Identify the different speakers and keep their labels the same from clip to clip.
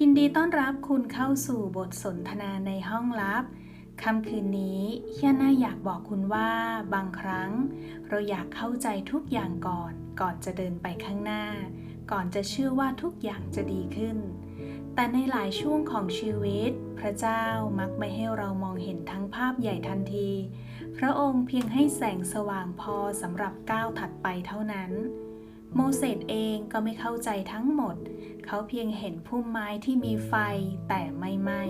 Speaker 1: ยินดีต้อนรับคุณเข้าสู่บทสนทนาในห้องลับ ค่ำคืนนี้เฮียน่าอยากบอกคุณว่าบางครั้ง เราอยากเข้าใจทุกอย่างก่อน ก่อนจะเดินไปข้างหน้า ก่อนจะเชื่อว่าทุกอย่างจะดีขึ้น แต่ในหลายช่วงของชีวิต พระเจ้ามักไม่ให้เรามองเห็นทั้งภาพใหญ่ทันที พระองค์เพียงให้แสงสว่างพอสำหรับก้าวถัดไปเท่านั้น โมเสสเองก็ไม่เข้าใจทั้งหมด เขาเพียงเห็นพุ่มไม้ที่มีไฟแต่ไม่ไหม้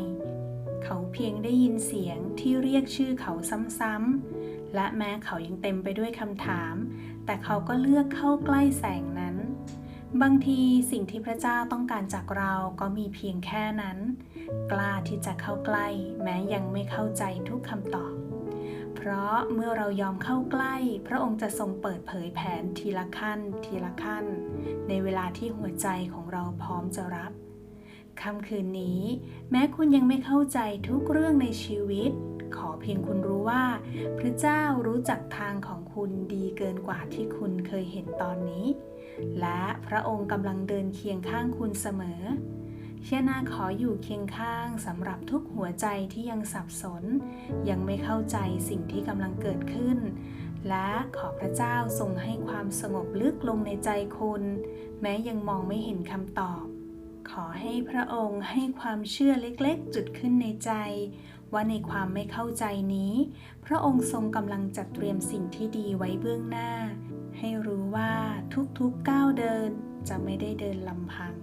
Speaker 1: เขาเพียงได้ยินเสียงที่เรียกชื่อเขาซ้ำๆ และแม้เขายังเต็มไปด้วยคำถาม แต่เขาก็เลือกเข้าใกล้แสงนั้น บางทีสิ่งที่พระเจ้าต้องการจากเราก็มีเพียงแค่นั้น กล้าที่จะเข้าใกล้ แม้ยังไม่เข้าใจทุกคำตอบ เพราะเมื่อเรายอมเข้าใกล้ พระองค์จะทรงเปิดเผยแผนทีละขั้น ทีละขั้น ในเวลาที่หัวใจของเราพร้อมจะรับค่ำคืนนี้ แม้คุณยังไม่เข้าใจทุกเรื่องในชีวิต ขอเพียงคุณรู้ว่า พระเจ้ารู้จักทางของคุณดีเกินกว่าที่คุณเคยเห็นตอนนี้ และพระองค์กำลังเดินเคียงข้างคุณเสมอ เชียนาขออยู่เคียงข้างสำหรับทุกหัวใจที่ยังสับสน ยังไม่เข้าใจสิ่งที่กำลังเกิดขึ้น และขอพระเจ้าทรงให้ความสงบลึกลงในใจคุณ แม้ยังมองไม่เห็นคำตอบ ขอให้พระองค์ให้ความเชื่อเล็กๆ จุดขึ้นในใจ ว่าในความไม่เข้าใจนี้ พระองค์ทรงกำลังจัดเตรียมสิ่งที่ดีไว้เบื้องหน้า ให้รู้ว่าทุกๆก้าวเดินจะไม่ได้เดินลำพัง